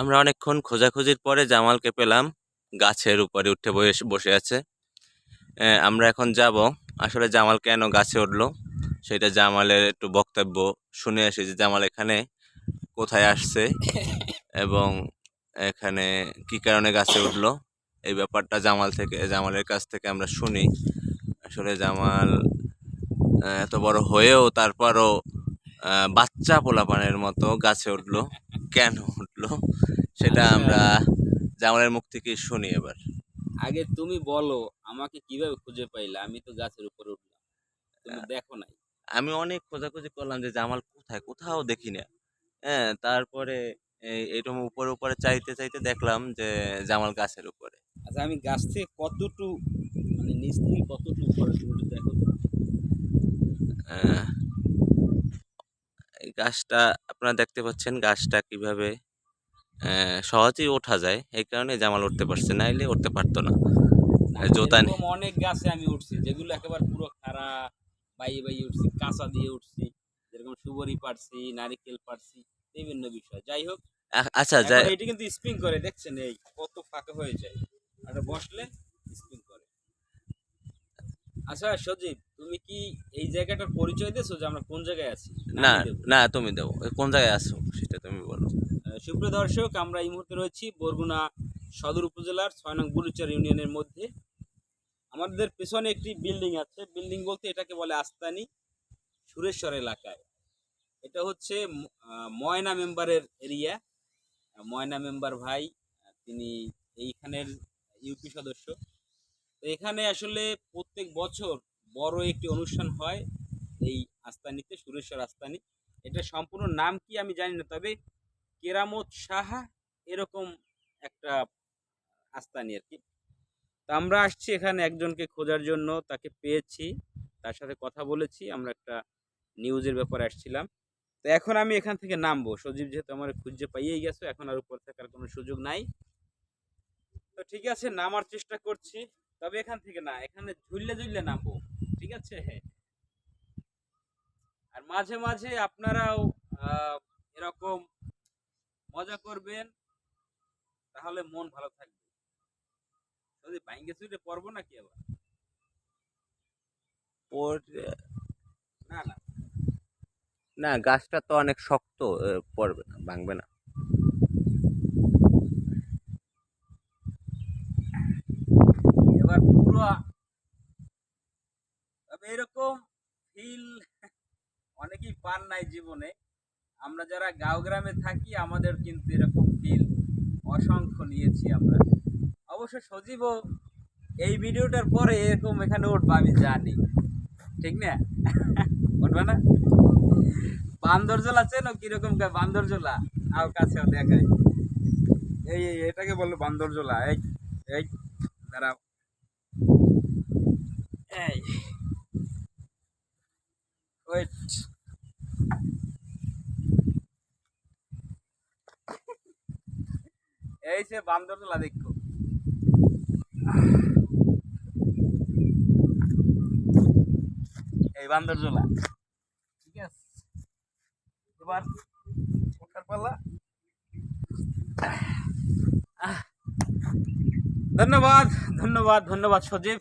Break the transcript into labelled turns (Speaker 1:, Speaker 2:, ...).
Speaker 1: আমরা অনেকক্ষণ খোঁজাখুঁজির পরে জামালকে পেলাম, গাছের উপরে উঠে বসে আছে। আমরা এখন যাব। আসলে জামাল কেন গাছে উঠল? সেটা জামালের একটু বক্তব্য। শুনে আসি যে জামাল এখানে কোথায় আসছে এবং এখানে কি কারণে গাছে উঠল? এই ব্যাপারটা জামাল থেকে, জামালের কাছ থেকে আমরা শুনি। আসলে জামাল এত বড় হয়েও তারপরও বাচ্চা পোলাপানের মতো গাছে উঠল। কেন উঠল সেটা
Speaker 2: আচ্ছা।
Speaker 1: আমরা জামালের মুখ থেকে শুনি এবার।
Speaker 2: আগে তুমি বলো আমাকে কীভাবে খুঁজে পাইলা? আমি তো গাছের উপরে উঠলাম। তুমি দেখো নাই।
Speaker 1: আমি অনেক খোঁজাখুঁজি করলাম যে জামাল কোথায়? কোথাও দেখি না হ্যাঁ তারপরে এরকম উপরে উপরে চাইতে চাইতে দেখলাম যে জামাল গাছের উপরে।
Speaker 2: আচ্ছা আমি গাছ থেকে কতটু মানে নিচ থেকে কতটু উপরে দেখো তো।
Speaker 1: গাছটা আপনারা দেখতে পাচ্ছেন গাছটা কীভাবে সহজেই ওঠা যায়। এই কারণে জামাল উঠতে পারছে নাইলে উঠতে পারতো না।
Speaker 2: না,
Speaker 1: জোতা নেই।
Speaker 2: অনেক গাছে আমি উঠছি যেগুলো একেবারে পুরো খাড়া বাইয়ে বাইয়ে উঠছি কাঁচা দিয়ে উঠছি। যেরকম সুবরি পারছি নারিকেল পারছি বিভিন্ন বিষয়। যাই হোক
Speaker 1: আচ্ছা যাই
Speaker 2: এটি কিন্তু স্প্রিং করে দেখছেন এই কত ফাঁকা হয়ে যায়। আর বসলে স্প্রিং করে। আচ্ছা সজীব তুমি কি এই জায়গাটার পরিচয় দিয়েছ যে আমরা কোন জায়গায় আছি?
Speaker 1: না না তুমি দেবো। কোন জায়গায় আছো সেটা তুমি বলো।
Speaker 2: সুপ্রিয় দর্শক আমরা এই মুহূর্তে রয়েছি বরগুনা সদর উপজেলার ছয় নং বুলুচার ইউনিয়নের মধ্যে। আমাদের পেছনে একটি বিল্ডিং আছে। বিল্ডিং বলতে এটাকে বলে আস্তানি সুরেশ্বর এলাকায়। এটা হচ্ছে ময়না মেম্বারের এরিয়া। ময়না মেম্বার ভাই তিনি এইখানের ইউপি সদস্য। তো এখানে আসলে প্রত্যেক বছর বড় একটি অনুষ্ঠান হয়, এই আস্তানিতে, সুরেশ্বর আস্তানি। এটা সম্পূর্ণ নাম কি আমি জানি না, তবে কেরামত সাহা এরকম একটা আস্তানি আর কি। তো আমরা আসছি এখানে একজনকে খোঁজার জন্য, তাকে পেয়েছি, তার সাথে কথা বলেছি, আমরা একটা নিউজের ব্যাপারে আসছিলাম। তো এখন আমি এখান থেকে নামবো। সজীব যেহেতু আমার খুঁজে পাইয়েই গেছো, এখন আর উপর থাকার কোনো সুযোগ নাই। তো ঠিক আছে, নামার চেষ্টা করছি, তবে এখান থেকে না, এখানে ঝুললে ঝুললে নামবো। ঠিক আছে? আর মাঝে মাঝে আপনারাও এরকম মজা করবেন তাহলে মন ভালো থাকবে। যদি ভাঙ্গে চুলে পড়ব নাকি আবার? না না।
Speaker 1: না গাছটা তো অনেক শক্ত পড়বে না ভাঙবে না।
Speaker 2: এবার পুরো এরকম ফিল অনেকেই পান নাই জীবনে। আমরা যারা গাঁও গ্রামে থাকি, আমাদের কিন্তু এরকম ফিল অসংখ্য নিয়েছি আমরা। অবশ্য সজীবও এই ভিডিওটার পরে এরকম এখানে উঠবে, আমি জানি। ঠিক না? উঠবে না? বান্দরজোলা চেনো কীরকম বান্দরজোলা? আও কাছেও এই এই, এটাকে বলল বান্দরজোলা। এই এই, দাঁড়াও। এই। ওয়েট এই সে বান্দরতলা দেখো। এই বান্দরজোলা ঠিক আছে। এবার ওঠার পাল্লা ধন্যবাদ ধন্যবাদ ধন্যবাদ সজীব।